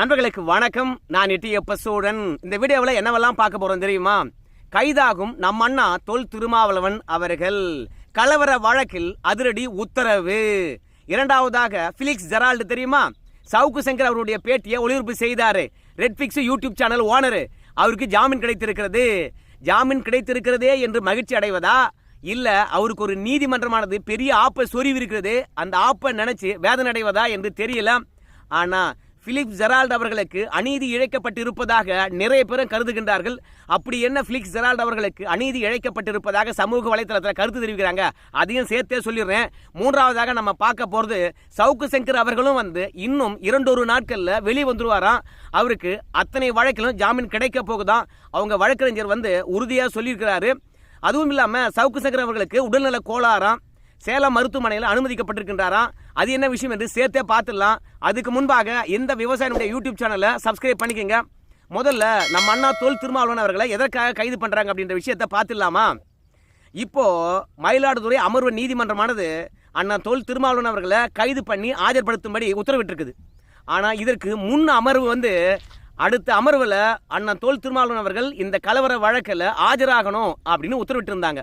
நண்பர்களுக்கு வணக்கம். நான் எட்டியப்ப சூழன் இந்த வீடியோவில் என்னவெல்லாம் பார்க்க போகிறோம் தெரியுமா? கைதாகும் நம் அண்ணா தொல் திருமாவளவன் அவர்கள். கலவர வழக்கில் அதிரடி உத்தரவு. இரண்டாவதாக பிலிக்ஸ் ஜெரால்டு தெரியுமா? சவுக்கு சங்கர் அவருடைய பேட்டியை ஒளிபரப்பு செய்தார். ரெட்ஃபிக்ஸ் யூடியூப் சேனல் ஓனர் அவருக்கு ஜாமீன் கிடைத்திருக்கிறது. ஜாமீன் கிடைத்திருக்கிறதே என்று மகிழ்ச்சி அடைவதா? இல்லை அவருக்கு ஒரு நீதிமன்றமானது பெரிய ஆப்பை சொருவி இருக்கிறது அந்த ஆப்பை நினச்சி வேதனை அடைவதா என்று தெரியல. ஆனால் பிலிப் ஜெரால்ட் அவர்களுக்கு அநீதி இழைக்கப்பட்டிருப்பதாக நிறைய பேரும் கருதுகின்றார்கள். அப்படி என்ன பிலிக்ஸ் ஜெரால்ட் அவர்களுக்கு அநீதி இழைக்கப்பட்டிருப்பதாக சமூக வலைத்தளத்தில் கருத்து தெரிவிக்கிறாங்க. அதையும் சேர்த்தே சொல்லிடுறேன். மூன்றாவதாக நம்ம பார்க்க போகிறது சவுக்கு சங்கர் அவர்களும் வந்து இன்னும் இரண்டொரு நாட்களில் வெளியே வந்துருவாராம். அவருக்கு அத்தனை வழக்கிலும் ஜாமீன் கிடைக்க போகுதான் அவங்க வழக்கறிஞர் வந்து உறுதியாக சொல்லியிருக்கிறாரு. அதுவும் இல்லாமல் சவுக்கு சங்கர் அவர்களுக்கு உடல்நல கோளாறாம். சேலம் மருத்துவமனையில் அனுமதிக்கப்பட்டிருக்கின்றாராம் அது என்ன விஷயம் என்று சேர்த்தே பார்த்துடலாம். அதுக்கு முன்பாக இந்த விவசாயினுடைய யூடியூப் சேனலை சப்ஸ்கிரைப் பண்ணிக்கங்க. முதல்ல நம்ம அண்ணா தொல் திருமாவளவன் அவர்களை எதற்காக கைது பண்ணுறாங்க அப்படின்ற விஷயத்தை பார்த்துடலாமா? இப்போ மயிலாடுதுறை அமர்வு நீதிமன்றமானது அண்ணா தொல் திருமாவளவன் அவர்களை கைது பண்ணி ஆஜர்படுத்தும்படி உத்தரவிட்டிருக்குது. ஆனால் இதற்கு முன் அமர்வு வந்து அடுத்த அமர்வில் அண்ணன் தோல் திருமாவளவன் அவர்கள் இந்த கலவர வழக்கில் ஆஜராகணும் அப்படின்னு உத்தரவிட்டிருந்தாங்க.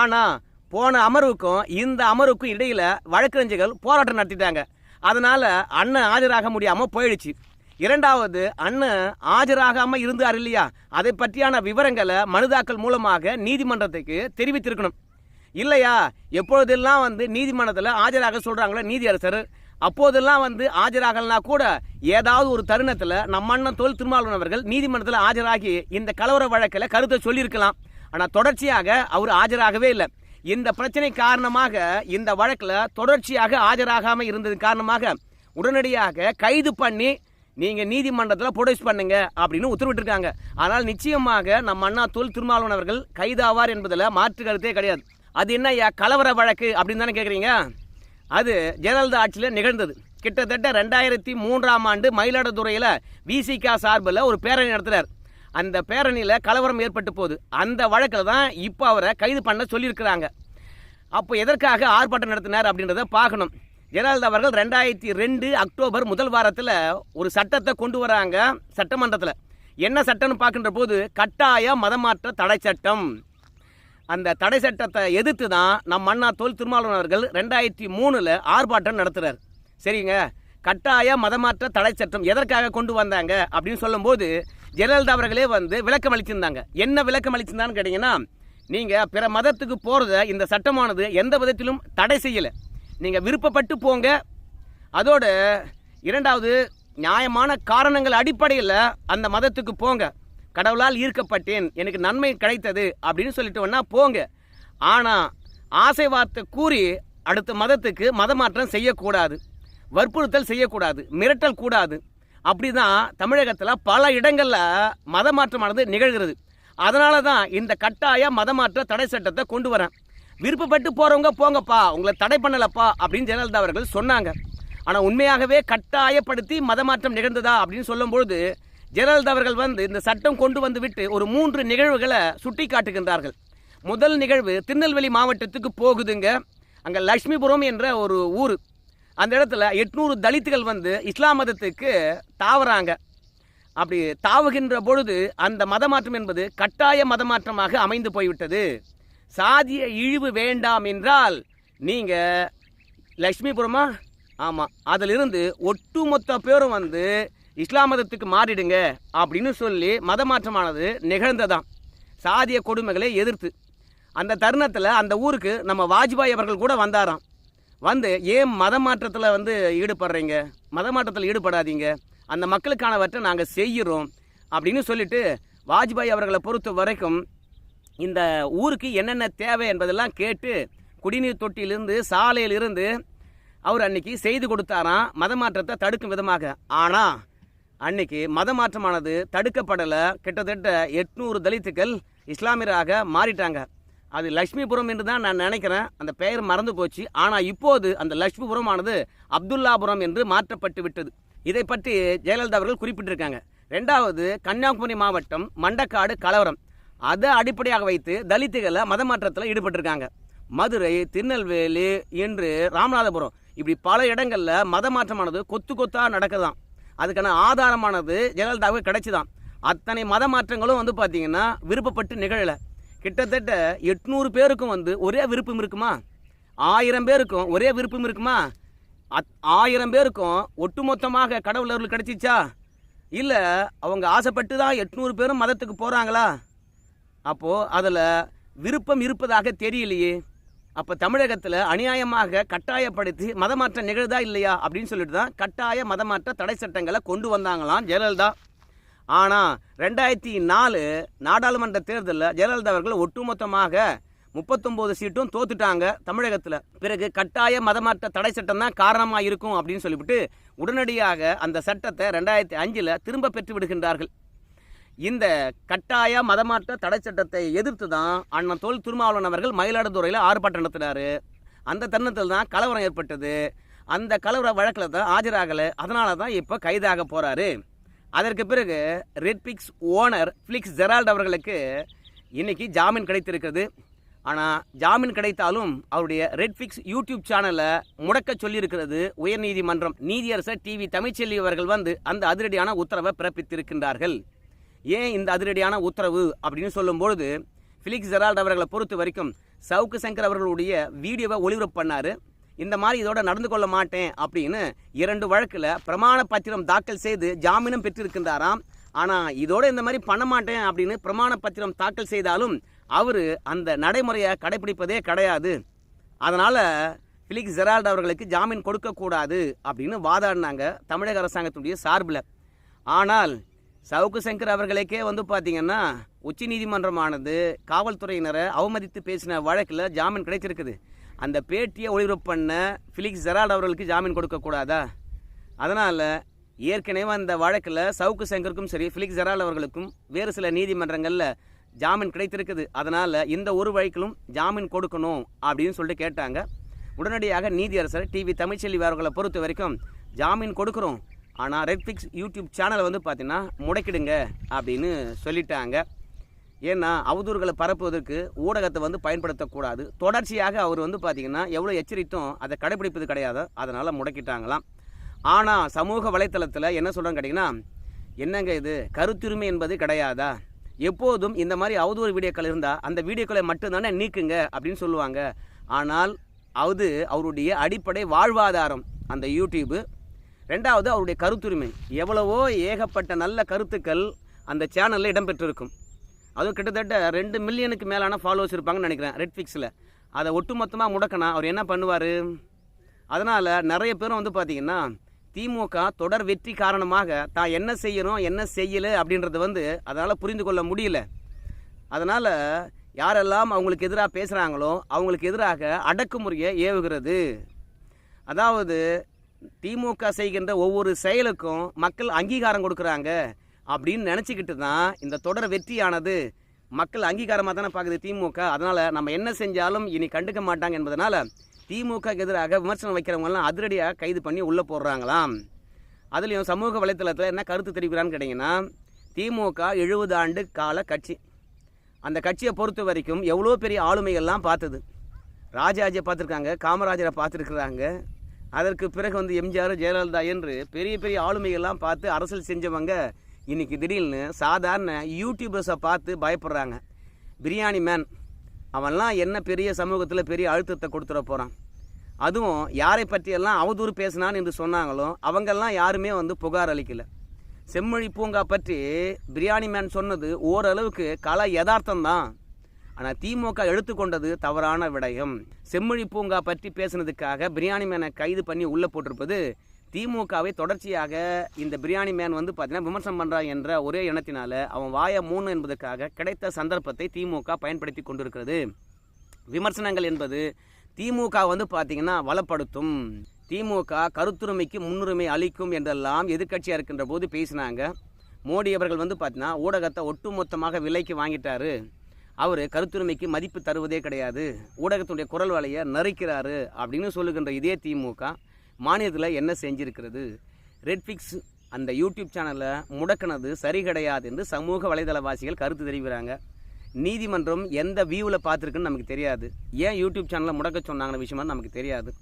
ஆனால் போன அமர்வுக்கும் இந்த அமர்வுக்கும் இடையில் வழக்கறிஞர்கள் போராட்டம் நடத்திட்டாங்க. அதனால் அண்ணன் ஆஜராக முடியாமல் போயிடுச்சு. இரண்டாவது அண்ணன் ஆஜராகாமல் இருந்தார் இல்லையா? அதை பற்றியான விவரங்களை மனுதாக்கல் மூலமாக நீதிமன்றத்துக்கு தெரிவித்திருக்கணும். இல்லையா? எப்பொழுதெல்லாம் வந்து நீதிமன்றத்தில் ஆஜராக சொல்கிறாங்களோ நீதியரசர் அப்போதெல்லாம் வந்து ஆஜராகலனா கூட ஏதாவது ஒரு தருணத்தில் நம்ம அண்ணன் தொழில் திருமாவளவன் அவர்கள் நீதிமன்றத்தில் ஆஜராகி இந்த கலவர வழக்கில் கருத்தை சொல்லியிருக்கலாம். ஆனால் தொடர்ச்சியாக அவர் ஆஜராகவே இல்லை. இந்த பிரச்சனை காரணமாக இந்த வழக்கில் தொடர்ச்சியாக ஆஜராகாமல் இருந்தது காரணமாக உடனடியாக கைது பண்ணி நீங்கள் நீதிமன்றத்தில் ப்ரொடியூஸ் பண்ணுங்க அப்படின்னு உத்தரவிட்டிருக்காங்க. ஆனால் நிச்சயமாக நம்ம அண்ணா தொல் திருமாவளவன் அவர்கள் கைதாவார் என்பதில் மாற்று கருத்தே கிடையாது. அது என்னய்யா கலவர வழக்கு அப்படின்னு தானே கேட்குறீங்க அது ஜெயலலிதா ஆட்சியில் நிகழ்ந்தது. கிட்டத்தட்ட ரெண்டாயிரத்தி மூன்றாம் ஆண்டு மயிலாடுதுறையில் விசிகா சார்பில் ஒரு பேரணி நடத்துகிறார் அந்த பேரணியில் கலவரம் ஏற்பட்டு போகுது. அந்த வழக்கில் தான் இப்போ அவரை கைது பண்ண சொல்லியிருக்கிறாங்க. அப்போ எதற்காக ஆர்ப்பாட்டம் நடத்தினார் அப்படின்றத பார்க்கணும். ஜெயலலிதா அவர்கள் ரெண்டாயிரத்தி ரெண்டு அக்டோபர் முதல் வாரத்தில் ஒரு சட்டத்தை கொண்டு வராங்க சட்டமன்றத்தில். என்ன சட்டம்னு பார்க்கின்ற போது கட்டாய மதமாற்ற தடை சட்டம். அந்த தடை சட்டத்தை எதிர்த்து தான் நம் அண்ணா தோல் திருமாவளவன் அவர்கள் ரெண்டாயிரத்தி மூணில் ஆர்ப்பாட்டம் நடத்துகிறார் சரிங்க? கட்டாய மதமாற்ற தடை சட்டம் எதற்காக கொண்டு வந்தாங்க அப்படின்னு சொல்லும்போது ஜெயலலிதா அவர்களே வந்து விளக்கம் அளிச்சிருந்தாங்க என்ன விளக்கம் அளிச்சிருந்தான்னு கேட்டிங்கன்னா நீங்கள் பிற மதத்துக்கு போகிறத இந்த சட்டமானது எந்த விதத்திலும் தடை செய்யலை. நீங்கள் விருப்பப்பட்டு போங்க. அதோடு இரண்டாவது நியாயமான காரணங்கள் அடிப்படையில் அந்த மதத்துக்கு போங்க. கடவுளால் ஈர்க்கப்பட்டேன் எனக்கு நன்மை கிடைத்தது அப்படின்னு சொல்லிட்டு வேணா போங்க. ஆனால் ஆசை வார்த்தை கூறி அடுத்த மதத்துக்கு மதமாற்றம் செய்யக்கூடாது. வற்புறுத்தல் செய்யக்கூடாது. மிரட்டல் கூடாது. அப்படிதான் தமிழகத்தில் பல இடங்களில் மதமாற்றமானது நிகழ்கிறது. அதனால தான் இந்த கட்டாய மதமாற்ற தடை சட்டத்தை கொண்டு வரேன். விருப்பப்பட்டு போகிறவங்க போங்கப்பா உங்களை தடை பண்ணலப்பா அப்படின்னு ஜெயலலிதா அவர்கள் சொன்னாங்க. ஆனால் உண்மையாகவே கட்டாயப்படுத்தி மதமாற்றம் நிகழ்ந்ததா அப்படின்னு சொல்லும்பொழுது ஜெயலலிதா அவர்கள் வந்து இந்த சட்டம் கொண்டு வந்து விட்டு ஒரு மூன்று நிகழ்வுகளை சுட்டி காட்டுகின்றார்கள் முதல் நிகழ்வு திருநெல்வேலி மாவட்டத்துக்கு போகுதுங்க. அங்கே லக்ஷ்மிபுரம் என்ற ஒரு ஊர். அந்த இடத்துல எட்நூறு தலித்துகள் வந்து இஸ்லாம் மதத்துக்கு தாவறாங்க. அப்படி தாவுகின்ற பொழுது அந்த மதமாற்றம் என்பது கட்டாய மதமாற்றமாக அமைந்து போய்விட்டது. சாதிய இழிவு வேண்டாம் என்றால் நீங்கள் லக்ஷ்மிபுரமா ஆமாம் அதிலிருந்து ஒட்டுமொத்த பேரும் வந்து இஸ்லாம் மதத்துக்கு மாறிடுங்க அப்படின்னு சொல்லி மதமாற்றமானது நிகழ்ந்ததான் சாதிய கொடுமைகளை எதிர்த்து. அந்த தருணத்தில் அந்த ஊருக்கு நம்ம வாஜ்பாய் அவர்கள் கூட வந்தாராம். வந்து ஏன் மத மாற்றத்தில் வந்து ஈடுபடுறீங்க? மத மாற்றத்தில் ஈடுபடாதீங்க. அந்த மக்களுக்கானவற்றை நாங்கள் செய்கிறோம் அப்படின்னு சொல்லிட்டு வாஜ்பாய் அவர்களை பொறுத்த வரைக்கும் இந்த ஊருக்கு என்னென்ன தேவை என்பதெல்லாம் கேட்டு குடிநீர் தொட்டியிலிருந்து சாலையிலிருந்து அவர் அன்னைக்கு செய்து கொடுத்தாராம். மத மாற்றத்தை தடுக்கும் விதமாக. ஆனால் அன்னைக்கு மத மாற்றமானது தடுக்கப்படலை. கிட்டத்தட்ட எட்நூறு தலித்துக்கள் இஸ்லாமியராக மாறிட்டாங்க. அது லக்ஷ்மிபுரம் என்று தான் நான் நினைக்கிறேன். அந்த பெயர் மறந்து போச்சு. ஆனால் இப்போது அந்த லக்ஷ்மிபுரமானது அப்துல்லாபுரம் என்று மாற்றப்பட்டு விட்டது. இதை பற்றி ஜெயலலிதா அவர்கள் குறிப்பிட்டிருக்காங்க. ரெண்டாவது கன்னியாகுமரி மாவட்டம் மண்டக்காடு கலவரம். அதை அடிப்படையாக வைத்து தலித்துகளை மத மாற்றத்தில் ஈடுபட்டிருக்காங்க. மதுரை திருநெல்வேலி என்று ராமநாதபுரம். இப்படி பல இடங்களில் மத மாற்றமானது கொத்து கொத்தாக நடக்குதாம் அதுக்கான ஆதாரமானது ஜெயலலிதாவுக்கு கிடைச்சிதான். அத்தனை மத மாற்றங்களும் வந்து பார்த்திங்கன்னா விருப்பப்பட்டு நிகழலை. கிட்டத்தட்ட எட்நூறு பேருக்கும் வந்து ஒரே விருப்பம் இருக்குமா? ஆயிரம் பேருக்கும் ஒரே விருப்பம் இருக்குமா? அத் ஆயிரம் பேருக்கும் ஒட்டுமொத்தமாக கடவுள் அருள் கிடச்சிச்சா? இல்லை அவங்க ஆசைப்பட்டு தான் எட்நூறு பேரும் மதத்துக்கு போகிறாங்களா அப்போது அதில் விருப்பம் இருப்பதாக தெரியலையே. அப்போ தமிழகத்தில் அநியாயமாக கட்டாயப்படுத்தி மதமாற்றம் நிகழுதா இல்லையா அப்படின்னு சொல்லிட்டு தான் கட்டாய மதமாற்ற தடை சட்டங்களை கொண்டு வந்தாங்களாம் ஜெயலலிதா. ஆனால் ரெண்டாயிரத்தி நாலு நாடாளுமன்ற தேர்தலில் ஜெயலலிதா அவர்கள் ஒட்டுமொத்தமாக முப்பத்தொம்போது சீட்டும் தோத்துட்டாங்க தமிழகத்தில். பிறகு கட்டாய மதமாற்ற தடை சட்டம் தான் காரணமாக இருக்கும் அப்படின்னு சொல்லிவிட்டு உடனடியாக அந்த சட்டத்தை ரெண்டாயிரத்தி அஞ்சில் திரும்ப பெற்று விடுகின்றார்கள். இந்த கட்டாய மதமாற்ற தடை சட்டத்தை எதிர்த்து தான் அண்ணன் தோல் திருமாவளவன் அவர்கள் மயிலாடுதுறையில் ஆர்ப்பாட்டம் நடத்தினார். அந்த தருணத்தில் தான் கலவரம் ஏற்பட்டது. அந்த கலவர வழக்கில் தான் ஆஜராகலை. அதனால தான் இப்போ கைதாக போகிறாரு அதற்கு பிறகு ரெட்பிக்ஸ் ஓனர் ஃப்ளிக்ஸ் ஜெரால்ட் அவர்களுக்கு இன்றைக்கி ஜாமீன் கிடைத்திருக்கிறது. ஆனால் ஜாமீன் கிடைத்தாலும் அவருடைய ரெட்ஃபிக்ஸ் யூடியூப் சேனலை முடக்க சொல்லியிருக்கிறது. உயர்நீதிமன்றம் நீதியரசர் டிவி தமிழ்ச்செல்வி அவர்கள் வந்து அந்த அதிரடியான உத்தரவை பிறப்பித்திருக்கின்றார்கள். ஏன் இந்த அதிரடியான உத்தரவு அப்படின்னு சொல்லும்பொழுது ஃபிலிக்ஸ் ஜெரால்ட் அவர்களை பொறுத்த வரைக்கும் சவுக்கு சங்கர் அவர்களுடைய வீடியோவை ஒளிபரப்பு பண்ணார். இந்த மாதிரி இதோட நடந்து கொள்ள மாட்டேன் அப்படின்னு இரண்டு வழக்கில் பிரமாண பத்திரம் தாக்கல் செய்து ஜாமீனும் பெற்றிருக்கின்றாராம். ஆனால் இதோட இந்த மாதிரி பண்ண மாட்டேன் அப்படின்னு பிரமாண பத்திரம் தாக்கல் செய்தாலும் அவர் அந்த நடைமுறையை கடைபிடிப்பதே கிடையாது. அதனால் ஃபிலிக்ஸ் ஜெரால்டு அவர்களுக்கு ஜாமீன் கொடுக்கக்கூடாது அப்படின்னு வாதாடினாங்க தமிழக அரசாங்கத்துடைய சார்பில். ஆனால் சவுக்கு சங்கர் அவர்களுக்கே வந்து பார்த்திங்கன்னா உச்ச நீதிமன்றமானது காவல்துறையினரை அவமதித்து பேசின வழக்கில் ஜாமீன் கிடைச்சிருக்குது. அந்த பேட்டியை ஒளிபரப்பு பண்ண ஃபிலிக்ஸ் ஜெராட் அவர்களுக்கு ஜாமீன் கொடுக்கக்கூடாதா அதனால் ஏற்கனவே அந்த வழக்கில் சவுக்கு சங்கருக்கும் சரி ஃபிலிக்ஸ் ஜெரால்ட் அவர்களுக்கும் வேறு சில நீதிமன்றங்களில் ஜாமீன் கிடைத்திருக்குது. அதனால் இந்த ஒரு வழக்கிலும் ஜாமீன் கொடுக்கணும் அப்படின்னு சொல்லிட்டு கேட்டாங்க. உடனடியாக நீதியரசர் டிவி தமிழ்ச்செல்வி அவர்களை பொறுத்த வரைக்கும் ஜாமீன் கொடுக்குறோம். ஆனால் ரெட்ஃபிக்ஸ் யூடியூப் சேனலை வந்து பார்த்தீங்கன்னா முடக்கிடுங்க அப்படின்னு சொல்லிட்டாங்க. ஏன்னா அவதூறுகளை பரப்புவதற்கு ஊடகத்தை வந்து பயன்படுத்தக்கூடாது. தொடர்ச்சியாக அவர் வந்து பார்த்திங்கன்னா எவ்வளோ எச்சரித்தும் அதை கடைபிடிப்பது கிடையாது. அதனால் முடக்கிட்டாங்களாம். ஆனால் சமூக வலைத்தளத்தில் என்ன சொல்கிறாங்க கேட்டிங்கன்னா என்னங்க இது? கருத்துரிமை என்பது கிடையாதா? எப்போதும் இந்த மாதிரி அவதூறு வீடியோக்கள் இருந்தால் அந்த வீடியோக்களை மட்டும்தானே நீக்குங்க அப்படின்னு சொல்லுவாங்க. ஆனால் அது அவருடைய அடிப்படை வாழ்வாதாரம் அந்த யூடியூபு. ரெண்டாவது அவருடைய கருத்துரிமை. எவ்வளவோ ஏகப்பட்ட நல்ல கருத்துக்கள் அந்த சேனலில் இடம்பெற்றிருக்கும். அதுவும் கிட்டத்தட்ட ரெண்டு மில்லியனுக்கு மேலான ஃபாலோவர்ஸ் இருப்பாங்கன்னு நினைக்கிறேன் ரெட்ஃபிக்ஸில் அதை ஒட்டுமொத்தமாக முடக்கினா அவர் என்ன பண்ணுவார்? அதனால் நிறைய பேரும் வந்து பார்த்திங்கன்னா திமுக தொடர் வெற்றி காரணமாக தான் என்ன செய்யணும் என்ன செய்யலை அப்படின்றத வந்து அதனால் புரிந்து கொள்ள முடியல. அதனால் யாரெல்லாம் அவங்களுக்கு எதிராக பேசுகிறாங்களோ அவங்களுக்கு எதிராக அடக்குமுறையை ஏவுகிறது. அதாவது திமுக செய்கின்ற ஒவ்வொரு செயலுக்கும் மக்கள் அங்கீகாரம் கொடுக்குறாங்க. அப்படின்னு நினச்சிக்கிட்டு தான் இந்த தொடர் வெற்றியானது மக்கள் அங்கீகாரமாக தானே பார்க்குது திமுக. அதனால் நம்ம என்ன செஞ்சாலும் இனி கண்டுக்க மாட்டாங்க என்பதனால் திமுக எதிராக விமர்சனம் வைக்கிறவங்கலாம் அதிரடியாக கைது பண்ணி உள்ளே போடுறாங்களாம். அதுலேயும் சமூக வலைத்தளத்தில் என்ன கருத்து தெரிவிக்கிறான்னு கேட்டிங்கன்னா திமுக எழுபது ஆண்டு கால கட்சி. அந்த கட்சியை பொறுத்த வரைக்கும் எவ்வளோ பெரிய ஆளுமைகள்லாம் பார்த்தது. ராஜாஜியை பார்த்துருக்காங்க காமராஜரை பார்த்துருக்குறாங்க. அதற்கு பிறகு வந்து எம்ஜிஆர் ஜெயலலிதா என்று பெரிய பெரிய ஆளுமைகள்லாம் பார்த்து அரசியல் செஞ்சவங்க இன்றைக்கி திடீர்னு சாதாரண யூடியூபர்ஸை பார்த்து பயப்படுறாங்க. பிரியாணி மேன் அவன்லாம் என்ன பெரிய சமூகத்தில் பெரிய அழுத்தத்தை கொடுத்துட போகிறான் அதுவும் யாரை பற்றியெல்லாம் அவதூறு பேசினான் என்று சொன்னாங்களோ அவங்கெல்லாம் யாருமே வந்து புகார் அளிக்கல. செம்மொழி பூங்கா பற்றி பிரியாணி மேன் சொன்னது ஓரளவுக்கு கல யதார்த்தம்தான். ஆனால் திமுக எடுத்துக்கொண்டது தவறான விடயம். செம்மொழி பூங்கா பற்றி பேசுனதுக்காக பிரியாணி மேனை கைது பண்ணி உள்ளே போட்டிருப்பது திமுகவை தொடர்ச்சியாக இந்த பிரியாணி மேன் வந்து பார்த்தீங்கன்னா விமர்சனம் பண்ணுறான் என்ற ஒரே எண்ணத்தினால அவன் வாய மூணு என்பதற்காக கிடைத்த சந்தர்ப்பத்தை திமுக பயன்படுத்தி கொண்டிருக்கிறது. விமர்சனங்கள் என்பது திமுக வந்து பார்த்தீங்கன்னா வளப்படுத்தும். திமுக கருத்துரிமைக்கு முன்னுரிமை அளிக்கும் என்றெல்லாம் எதிர்க்கட்சியாக இருக்கின்ற போது பேசினாங்க. மோடி அவர்கள் வந்து பார்த்தீங்கன்னா ஊடகத்தை ஒட்டுமொத்தமாக விலைக்கு வாங்கிட்டாரு. அவர் கருத்துரிமைக்கு மதிப்பு தருவதே கிடையாது. ஊடகத்துடைய குரல் வலையை நறுக்கிறாரு அப்படின்னு சொல்லுகின்ற இதே திமுக. மாநிலத்தில் என்ன செஞ்சிருக்கிறது? ரெட்ஃபிக்ஸ் அந்த யூடியூப் சேனலை முடக்கினது சரி கிடையாது என்று சமூக வலைதளவாசிகள் கருத்து தெரிவிக்கிறாங்க. நீதிமன்றம் எந்த வியூவில் பார்த்துருக்குன்னு நமக்கு தெரியாது. ஏன் யூடியூப் சேனலை முடக்க சொன்னாங்கன்ற விஷயமா நமக்கு தெரியாது.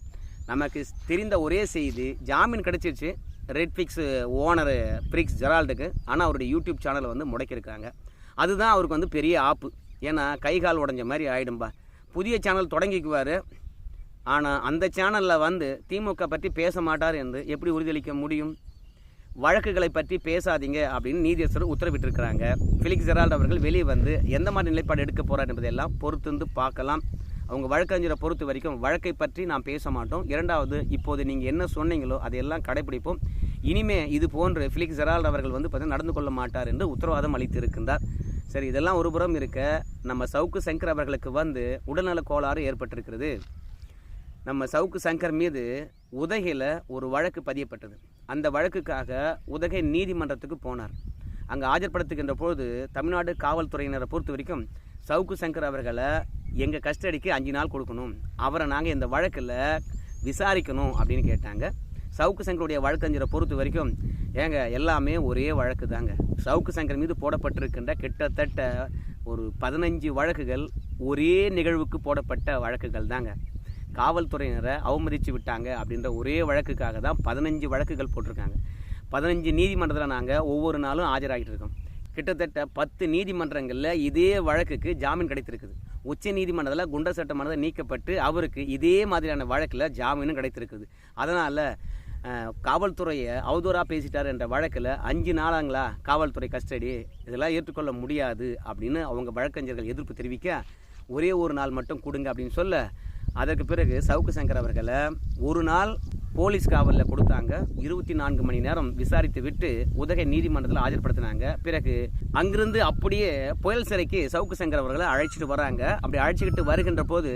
நமக்கு தெரிந்த ஒரே செய்தி ஜாமீன் கிடச்சிருச்சு ரெட்ஃபிக்ஸ் ஓனர் பிரிக்ஸ் ஜெரால்டுக்கு ஆனால் அவருடைய யூடியூப் சேனலை வந்து முடக்கியிருக்காங்க. அதுதான் அவருக்கு வந்து பெரிய ஆப்பு. ஏன்னா கை கால் உடஞ்ச மாதிரி ஆகிடும்பா புதிய சேனல் தொடங்கிக்குவார். ஆனால் அந்த சேனலில் வந்து திமுக பற்றி பேச மாட்டார் என்று எப்படி உறுதியளிக்க முடியும்? வழக்குகளை பற்றி பேசாதீங்க அப்படின்னு நீதியரசர் உத்தரவிட்டிருக்கிறாங்க. ஃபிலிக்ஸ் ஜெரால்ட் அவர்கள் வெளியே வந்து எந்த மாதிரி நிலைப்பாடு எடுக்க போகிறார் என்பதையெல்லாம் பொறுத்திருந்து பார்க்கலாம். அவங்க வழக்கறிஞரை பொறுத்த வரைக்கும் வழக்கை பற்றி நாம் பேச மாட்டோம். இரண்டாவது இப்போது நீங்கள் என்ன சொன்னீங்களோ அதையெல்லாம் கடைபிடிப்போம். இனிமே இது போன்று ஃபிலிக்ஸ் ஜெரால்ட் அவர்கள் வந்து பார்த்தீங்கன்னா நடந்து கொள்ள மாட்டார் என்று உத்தரவாதம் அளித்திருக்கின்றார். சரி இதெல்லாம் ஒருபுறம் இருக்க நம்ம சவுக்கு சங்கர் அவர்களுக்கு வந்து உடல்நல கோளாறு ஏற்பட்டிருக்கிறது. நம்ம சவுக்கு சங்கர் மீது உதகையில் ஒரு வழக்கு பதியப்பட்டது. அந்த வழக்குக்காக உதகை நீதிமன்றத்துக்கு போனார். அங்கே ஆஜர்படுத்துகின்ற பொழுது தமிழ்நாடு காவல்துறையினரை பொறுத்த வரைக்கும் சவுக்கு சங்கர் அவர்களை எங்கள் கஸ்டடிக்கு அஞ்சு நாள் கொடுக்கணும். அவரை நாங்கள் இந்த வழக்கில் விசாரிக்கணும் அப்படின்னு கேட்டாங்க. சவுக்கு சங்கருடைய வழக்கறிஞரை பொறுத்த வரைக்கும் ஏங்க எல்லாமே ஒரே வழக்கு தாங்க சவுக்கு சங்கர் மீது போடப்பட்டிருக்கின்ற கிட்டத்தட்ட ஒரு பதினஞ்சு வழக்குகள் ஒரே நிகழ்வுக்கு போடப்பட்ட வழக்குகள் தாங்க காவல்துறையினரை அவமதித்து விட்டாங்க அப்படின்ற ஒரே வழக்குக்காக தான் பதினஞ்சு வழக்குகள் போட்டிருக்காங்க. பதினஞ்சு நீதிமன்றத்தில் நாங்கள் ஒவ்வொரு நாளும் ஆஜராகிட்டு இருக்கோம். கிட்டத்தட்ட பத்து நீதிமன்றங்களில் இதே வழக்குக்கு ஜாமீன் கிடைத்திருக்குது. உச்ச நீதிமன்றத்தில் குண்டர் சட்டமானது நீக்கப்பட்டு அவருக்கு இதே மாதிரியான வழக்கில் ஜாமீனும் கிடைத்திருக்குது. அதனால் காவல்துறையை அவதூறாக பேசிட்டார் என்ற வழக்கில் அஞ்சு நாளாங்களா காவல்துறை கஸ்டடி இதெல்லாம் ஏற்றுக்கொள்ள முடியாது அப்படின்னு அவங்க வழக்கறிஞர்கள் எதிர்ப்பு தெரிவிக்க ஒரே ஒரு நாள் மட்டும் கொடுங்க அப்படின்னு சொல்ல அதற்கு பிறகு சவுக்கு சங்கர் அவர்களை ஒரு நாள் போலீஸ் காவலில் கொடுத்தாங்க. இருபத்தி நான்கு மணி நேரம் விசாரித்து விட்டு உதகை நீதிமன்றத்தில் ஆஜர்படுத்தினாங்க பிறகு அங்கிருந்து அப்படியே புயல் சிறைக்கு சவுக்கு சங்கர் அவர்களை அழைச்சிட்டு வராங்க அப்படி அழைச்சிக்கிட்டு வருகின்ற போது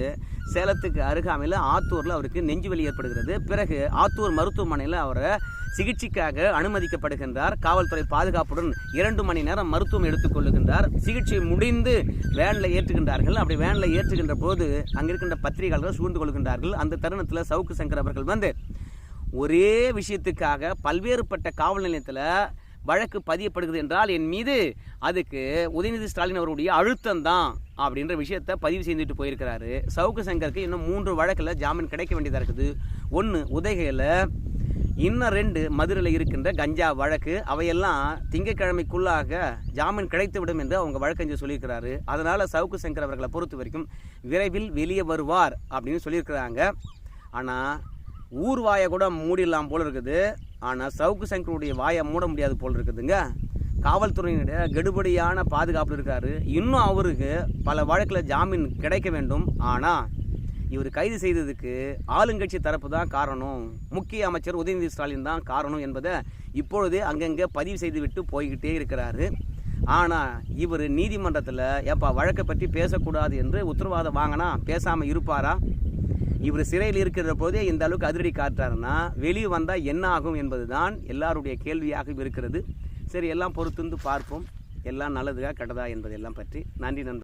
சேலத்துக்கு அருகாமையில் ஆத்தூரில் அவருக்கு நெஞ்சுவலி ஏற்படுகிறது. பிறகு ஆத்தூர் மருத்துவமனையில் அவரை சிகிச்சைக்காக அனுமதிக்கப்படுகின்றார். காவல்துறை பாதுகாப்புடன் இரண்டு மணி நேரம் மருத்துவம் எடுத்துக்கொள்ளுகின்றார். சிகிச்சை முடிந்து வேனில் ஏற்றுகின்றார்கள். அப்படி வேனில் ஏற்றுகின்ற போது அங்கிருக்கின்ற பத்திரிகையாளர்கள் சூழ்ந்து கொள்கின்றார்கள். அந்த தருணத்தில் சவுக்கு சங்கர் அவர்கள் வந்து ஒரே விஷயத்துக்காக பல்வேறுபட்ட காவல் நிலையத்தில் வழக்கு பதியப்படுகிறது என்றால் என் மீது அதுக்கு உதயநிதி ஸ்டாலின் அவருடைய அழுத்தம் தான் அப்படின்ற விஷயத்தை பதிவு செய்துட்டு போயிருக்கிறாரு. சவுக்கு சங்கருக்கு இன்னும் மூன்று வழக்கில் ஜாமீன் கிடைக்க வேண்டியதாக இருக்குது. ஒன்று உதகையில் இன்னும் ரெண்டு மதுரையில் இருக்கின்ற கஞ்சா வழக்கு அவையெல்லாம் திங்கட்கிழமைக்குள்ளாக ஜாமீன் கிடைத்துவிடும் என்று அவங்க வழக்கறிஞர் சொல்லியிருக்கிறாரு. அதனால் சவுக்கு சங்கர் அவர்களை பொறுத்த வரைக்கும் விரைவில் வெளியே வருவார் அப்படின்னு சொல்லியிருக்கிறாங்க. ஆனால் ஊர் வாயை கூட மூடிடலாம் போல் இருக்குது. ஆனால் சவுக்கு சங்கருடைய வாயை மூட முடியாது போல் இருக்குதுங்க. காவல்துறையினுடைய கெடுபடியான பாதுகாப்பு இருக்காரு. இன்னும் அவருக்கு பல வழக்கில் ஜாமீன் கிடைக்க வேண்டும். ஆனால் இவர் கைது செய்ததுக்கு ஆளுங்கட்சி தரப்பு தான் காரணம். முக்கிய அமைச்சர் உதயநிதி ஸ்டாலின் தான் காரணம் என்பதை இப்பொழுதே அங்கங்கே பதிவு செய்துவிட்டு போய்கிட்டே இருக்கிறாரு. ஆனால் இவர் நீதிமன்றத்தில் ஏப்பா வழக்கை பற்றி பேசக்கூடாது என்று உத்தரவாதம் வாங்கினா பேசாமல் இருப்பாரா? இவர் சிறையில் இருக்கிற போதே இந்த அளவுக்கு அதிரடி காட்டுறாருன்னா வெளியே வந்தால் என்ன ஆகும் என்பது தான் எல்லாருடைய கேள்வியாக இருக்கிறது. சரி எல்லாம் பொறுத்திருந்து பார்ப்போம். எல்லாம் நல்லதுக்கா கெட்டதா என்பதெல்லாம் பற்றி. நன்றி நன்றி